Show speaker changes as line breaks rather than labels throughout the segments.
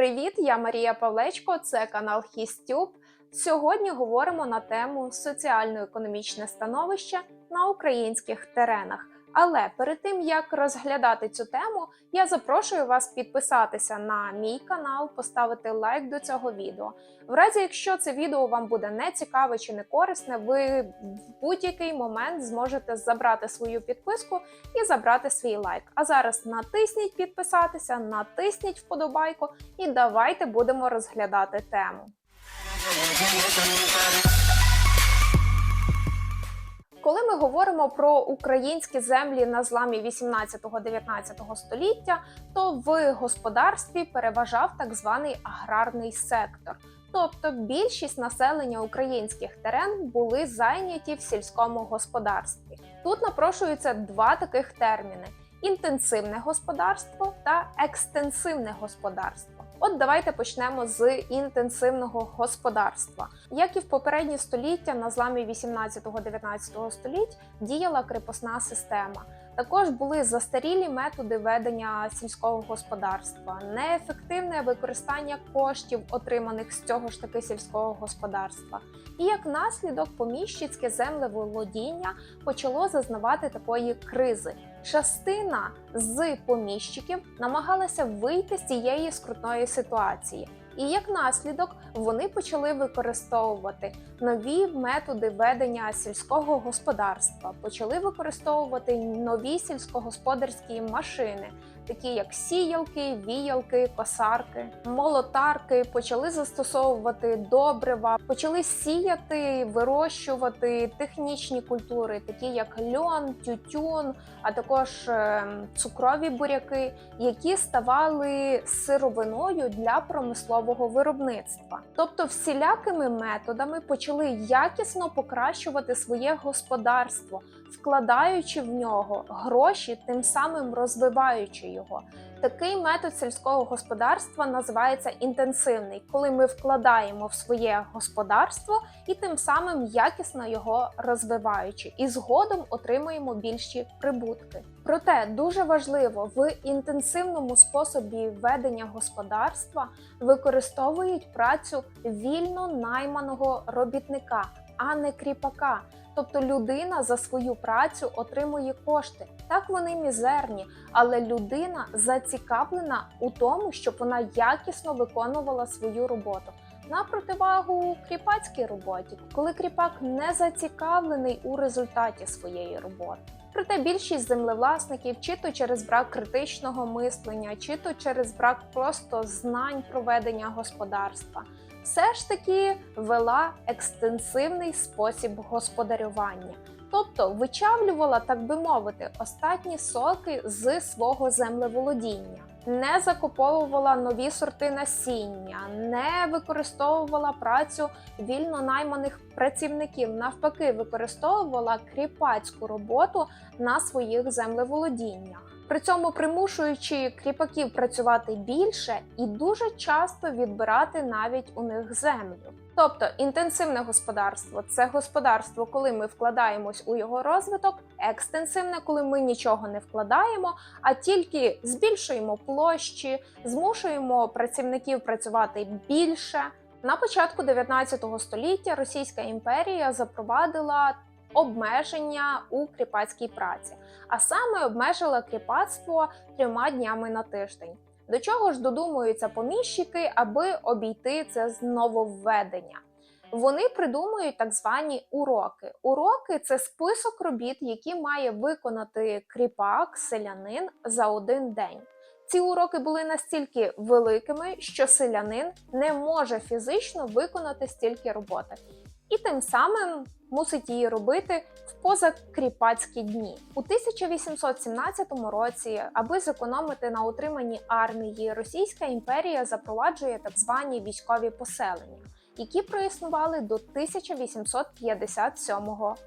Привіт, я Марія Павлечко. Це канал Хістюб. Сьогодні говоримо на тему соціально-економічне становище на українських теренах. Але перед тим як розглядати цю тему, я запрошую вас підписатися на мій канал, поставити лайк до цього відео. В разі, якщо це відео вам буде не цікаве чи не корисне, ви в будь-який момент зможете забрати свою підписку і забрати свій лайк. А зараз натисніть підписатися, натисніть вподобайку і давайте будемо розглядати тему. Коли ми говоримо про українські землі на зламі 18-19 століття, то в господарстві переважав так званий аграрний сектор. Тобто більшість населення українських терен були зайняті в сільському господарстві. Тут напрошуються два таких терміни: інтенсивне господарство та екстенсивне господарство. От давайте почнемо з інтенсивного господарства. Як і в попередні століття, на зламі 18-19 століть діяла крепосна система. Також були застарілі методи ведення сільського господарства, неефективне використання коштів, отриманих з цього ж таки сільського господарства. І як наслідок, поміщицьке землеволодіння почало зазнавати такої кризи. Частина з поміщиків намагалася вийти з цієї скрутної ситуації. І як наслідок вони почали використовувати нові методи ведення сільського господарства, почали використовувати нові сільськогосподарські машини, такі як сіялки, віялки, косарки, молотарки, почали застосовувати добрива, почали сіяти, вирощувати технічні культури, такі як льон, тютюн, а також е, цукрові буряки, які ставали сировиною для промислового виробництва. Тобто, всілякими методами почали якісно покращувати своє господарство, вкладаючи в нього гроші, тим самим розвиваючи його. Такий метод сільського господарства називається інтенсивний, коли ми вкладаємо в своє господарство і тим самим якісно його розвиваючи, і згодом отримуємо більші прибутки. Проте дуже важливо в інтенсивному способі ведення господарства використовують працю вільно найманого робітника, а не кріпака. Тобто людина за свою працю отримує кошти. Так вони мізерні, але людина зацікавлена у тому, щоб вона якісно виконувала свою роботу. На противагу кріпацькій роботі, коли кріпак не зацікавлений у результаті своєї роботи. Проте більшість землевласників, чи то через брак критичного мислення, чи то через брак просто знань проведення господарства, все ж таки вела екстенсивний спосіб господарювання. Тобто вичавлювала, так би мовити, остатні соки з свого землеволодіння, не закуповувала нові сорти насіння, не використовувала працю вільно найманих працівників, навпаки, використовувала кріпацьку роботу на своїх землеволодіннях. При цьому примушуючи кріпаків працювати більше і дуже часто відбирати навіть у них землю. Тобто інтенсивне господарство це господарство, коли ми вкладаємось у його розвиток, екстенсивне, коли ми нічого не вкладаємо, а тільки збільшуємо площі, змушуємо працівників працювати більше. На початку 19 століття Російська імперія запровадила обмеження у кріпацькій праці, а саме обмежила кріпацтво трьома днями на тиждень. До чого ж додумуються поміщики, аби обійти це нововведення? Вони придумують так звані уроки. Уроки це список робіт, які має виконати кріпак, селянин за один день. Ці уроки були настільки великими, що селянин не може фізично виконати стільки роботи, і тим самим мусить її робити в позакріпацькі дні. У 1817 році, аби зекономити на утриманні армії, Російська імперія запроваджує так звані військові поселення. Які проіснували до 1857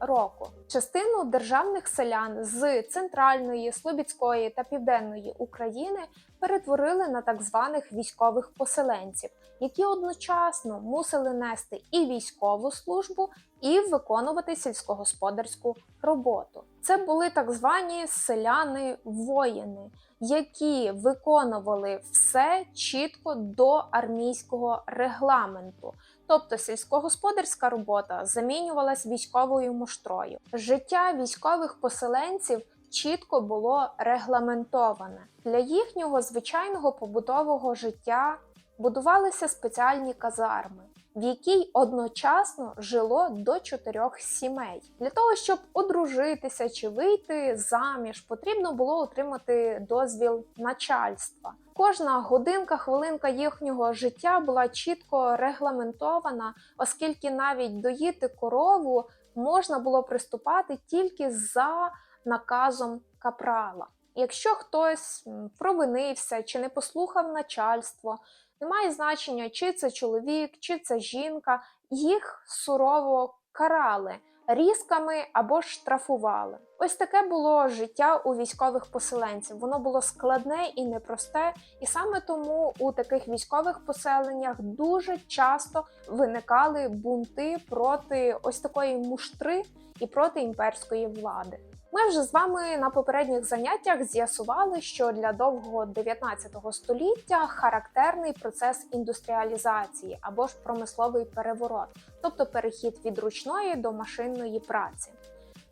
року. Частину державних селян з центральної, Слобідської та південної України перетворили на так званих військових поселенців, які одночасно мусили нести і військову службу, і виконувати сільськогосподарську роботу. Це були так звані селяни-воїни, які виконували все чітко до армійського регламенту. Тобто сільськогосподарська робота замінювалась військовою муштрою. Життя військових поселенців чітко було регламентоване. Для їхнього звичайного побутового життя будувалися спеціальні казарми, в якій одночасно жило до чотирьох сімей. Для того, щоб одружитися чи вийти заміж, потрібно було отримати дозвіл начальства. Кожна годинка, хвилинка їхнього життя була чітко регламентована, оскільки навіть доїти корову можна було приступати тільки за наказом капрала. Якщо хтось провинився чи не послухав начальство, немає значення, чи це чоловік, чи це жінка, їх сурово карали різками або штрафували. Ось таке було життя у військових поселенців. Воно було складне і непросте, і саме тому у таких військових поселеннях дуже часто виникали бунти проти ось такої муштри і проти імперської влади. Ми вже з вами на попередніх заняттях з'ясували, що для довгого 19 століття характерний процес індустріалізації або ж промисловий переворот, тобто перехід від ручної до машинної праці.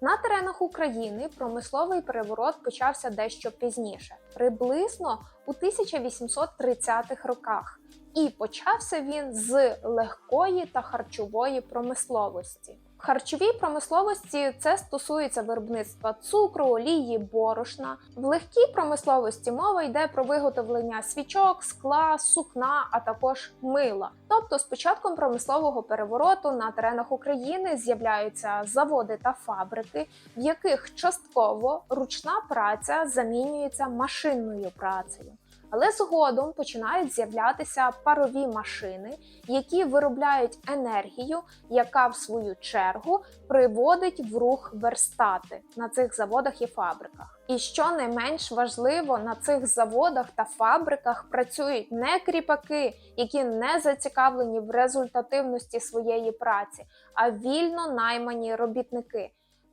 На теренах України промисловий переворот почався дещо пізніше, приблизно у 1830-х роках, і почався він з легкої та харчової промисловості. В харчовій промисловості це стосується виробництва цукру, олії, борошна. В легкій промисловості мова йде про виготовлення свічок, скла, сукна, а також мила. Тобто, з початком промислового перевороту на теренах України з'являються заводи та фабрики, в яких частково ручна праця замінюється машинною працею. Але згодом починають з'являтися парові машини, які виробляють енергію, яка в свою чергу приводить в рух верстати на цих заводах і фабриках. І що не менш важливо, на цих заводах та фабриках працюють не кріпаки, які не зацікавлені в результативності своєї праці, а вільно наймані робітники.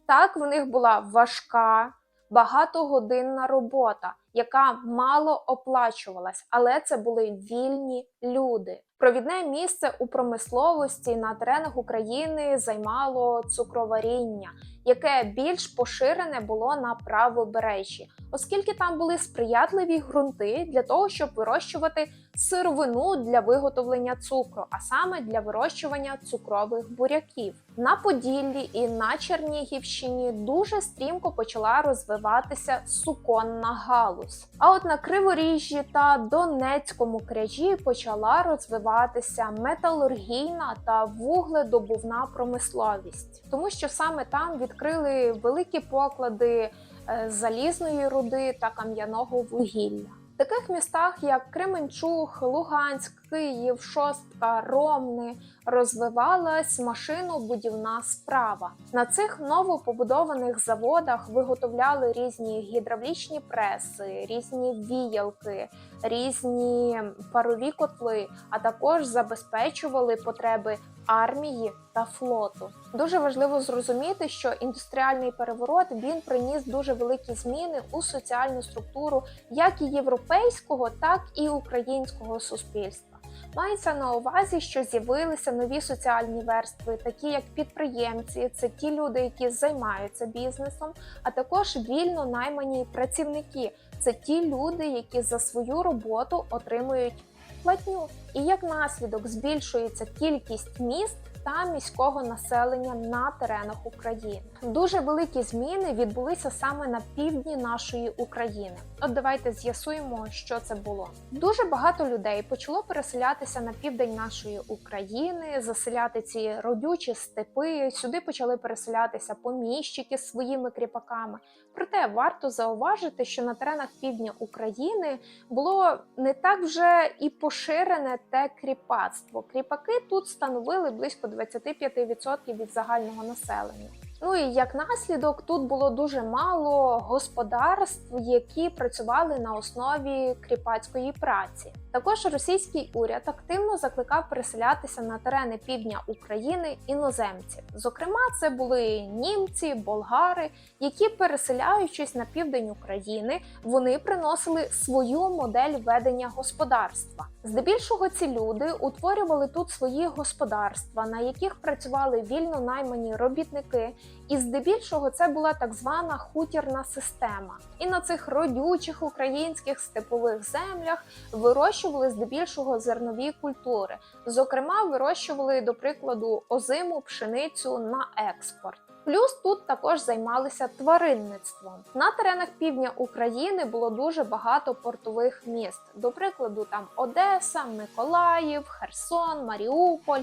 Так в них була важка, багатогодинна робота, яка мало оплачувалась, але це були вільні люди. Провідне місце у промисловості на теренах України займало цукроваріння, яке більш поширене було на правобережжі, оскільки там були сприятливі ґрунти для того, щоб вирощувати сировину для виготовлення цукру, а саме для вирощування цукрових буряків. На Поділлі і на Чернігівщині дуже стрімко почала розвиватися суконна галузь. А от на Криворіжжі та Донецькому кряжі почала розвиватися металургійна та вугледобувна промисловість, тому що саме там відкрили великі поклади е, залізної руди та кам'яного вугілля. Таких містах, як Кременчуг, Луганськ, Київ, Шостка, Ромни, розвивалась машинобудівна справа. На цих новопобудованих заводах виготовляли різні гідравлічні преси, різні віялки, різні парові котли, а також забезпечували потреби армії та флоту. Дуже важливо зрозуміти, що індустріальний переворот він приніс дуже великі зміни у соціальну структуру як і європейського, так і українського суспільства. Мається на увазі, що з'явилися нові соціальні верстви, такі як підприємці, це ті люди, які займаються бізнесом, а також вільно наймані працівники. Це ті люди, які за свою роботу отримують платню. І як наслідок збільшується кількість міст та міського населення на теренах України. Дуже великі зміни відбулися саме на півдні нашої України. От давайте з'ясуємо, що це було. Дуже багато людей почало переселятися на південь нашої України, заселяти ці родючі степи. Сюди почали переселятися поміщики з своїми кріпаками. Проте варто зауважити, що на теренах півдня України було не так вже і поширене те кріпацтво. Кріпаки тут становили близько 25% від загального населення. Ну і як наслідок, тут було дуже мало господарств, які працювали на основі кріпацької праці. Також російський уряд активно закликав переселятися на терени півдня України іноземців. Зокрема, це були німці, болгари, які, переселяючись на південь України, вони приносили свою модель ведення господарства. Здебільшого ці люди утворювали тут свої господарства, на яких працювали вільно наймані робітники, і здебільшого це була так звана хутірна система. І на цих родючих українських степових землях вирощували здебільшого зернові культури. Зокрема, вирощували, до прикладу, озиму пшеницю на експорт. Плюс тут також займалися тваринництвом. На теренах півдня України було дуже багато портових міст. До прикладу, там Одеса, Миколаїв, Херсон, Маріуполь.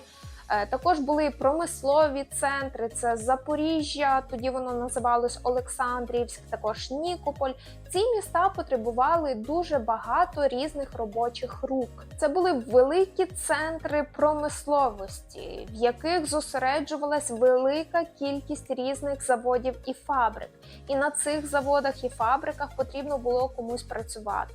Е, Також були промислові центри, це Запоріжжя, тоді воно називалось Олександрівськ, також Нікополь. Ці міста потребували дуже багато різних робочих рук. Це були великі центри промисловості, в яких зосереджувалась велика кількість різних заводів і фабрик. І на цих заводах і фабриках потрібно було комусь працювати.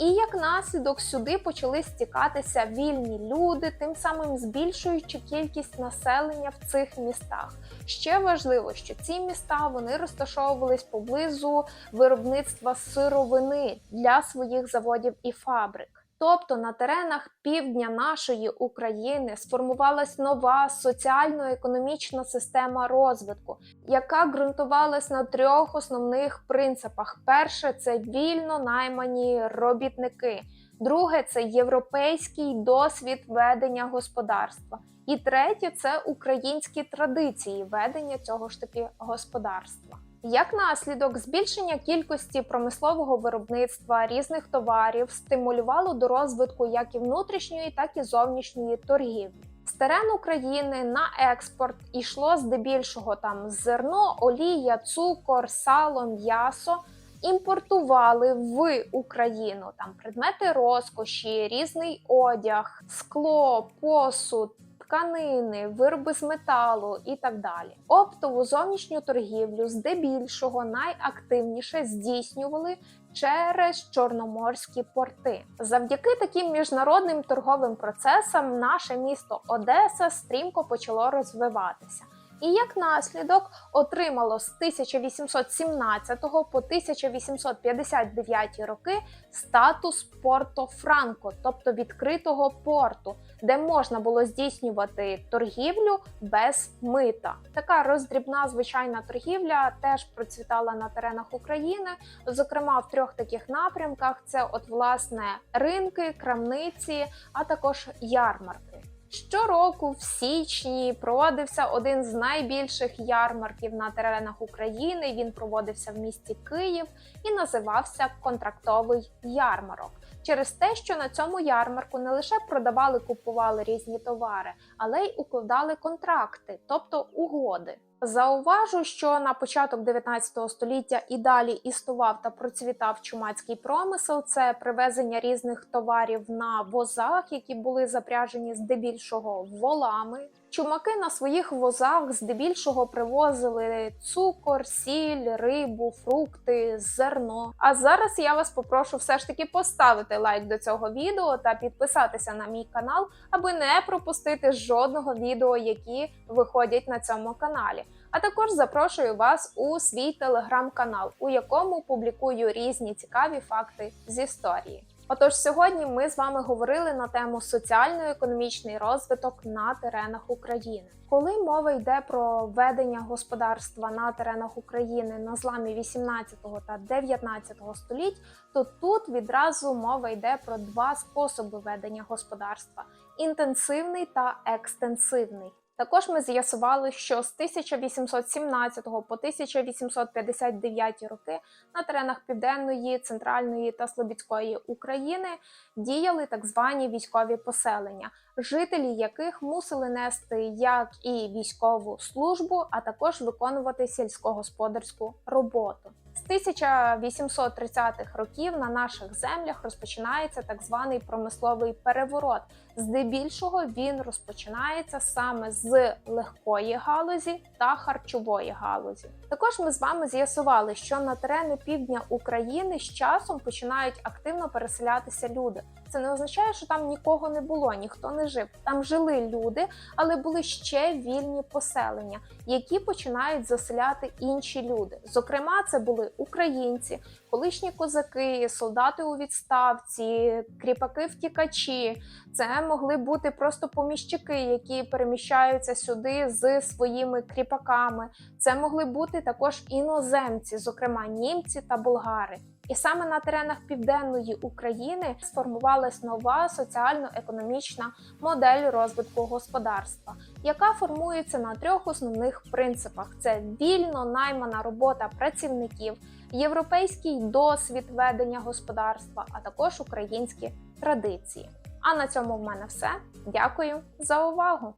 І як наслідок сюди почали стікатися вільні люди, тим самим збільшуючи кількість населення в цих містах. Ще важливо, що ці міста вони розташовувались поблизу виробництва сировини для своїх заводів і фабрик. Тобто на теренах півдня нашої України сформувалась нова соціально-економічна система розвитку, яка ґрунтувалась на трьох основних принципах: перше це вільно наймані робітники, друге це європейський досвід ведення господарства, і третє це українські традиції ведення цього ж таки господарства. Як наслідок, збільшення кількості промислового виробництва різних товарів стимулювало до розвитку як і внутрішньої, так і зовнішньої торгівлі. З терену України на експорт йшло здебільшого там зерно, олія, цукор, сало, м'ясо. Імпортували в Україну там предмети розкоші, різний одяг, скло, посуд, тканини, вироби з металу і так далі. Оптову зовнішню торгівлю здебільшого найактивніше здійснювали через чорноморські порти. Завдяки таким міжнародним торговим процесам наше місто Одеса стрімко почало розвиватися. І як наслідок отримало з 1817 по 1859 роки статус Порто Франко, тобто відкритого порту, де можна було здійснювати торгівлю без мита. Така роздрібна звичайна торгівля теж процвітала на теренах України, зокрема в трьох таких напрямках: це от власне ринки, крамниці, а також ярмарки. Щороку в січні проводився один з найбільших ярмарків на теренах України. Він проводився в місті Київ і називався Контрактовий ярмарок. Через те, що на цьому ярмарку не лише продавали, купували різні товари, але й укладали контракти, тобто угоди. Зауважу, що на початок 19 століття і далі існував та процвітав чумацький промисел. Це привезення різних товарів на возах, які були запряжені здебільшого волами. Чумаки на своїх возах здебільшого привозили цукор, сіль, рибу, фрукти, зерно. А зараз я вас попрошу все ж таки поставити лайк до цього відео та підписатися на мій канал, аби не пропустити жодного відео, які виходять на цьому каналі. А також запрошую вас у свій телеграм-канал, у якому публікую різні цікаві факти з історії. Отож, сьогодні ми з вами говорили на тему соціально-економічний розвиток на теренах України. Коли мова йде про ведення господарства на теренах України на зламі 18 та 19 століть, то тут відразу мова йде про два способи ведення господарства: інтенсивний та екстенсивний. Також ми з'ясували, що з 1817 по 1859 роки на теренах Південної, Центральної та Слобідської України діяли так звані військові поселення, жителі яких мусили нести як і військову службу, а також виконувати сільськогосподарську роботу. З 1830-х років на наших землях розпочинається так званий промисловий переворот, Здебільшого він розпочинається саме з легкої галузі та харчової галузі. Також ми з вами з'ясували, що на терени півдня України з часом починають активно переселятися люди. Це не означає, що там нікого не було, ніхто не жив. Там жили люди, але були ще вільні поселення, які починають заселяти інші люди. Зокрема, це були українці, колишні козаки, солдати у відставці, кріпаки-втікачі. Це могли бути просто поміщики, які переміщаються сюди з своїми кріпаками. Це могли бути також іноземці, зокрема німці та болгари. І саме на теренах південної України сформувалась нова соціально-економічна модель розвитку господарства, яка формується на трьох основних принципах: це вільно наймана робота працівників, європейський досвід ведення господарства, а також українські традиції. А на цьому в мене все. Дякую за увагу!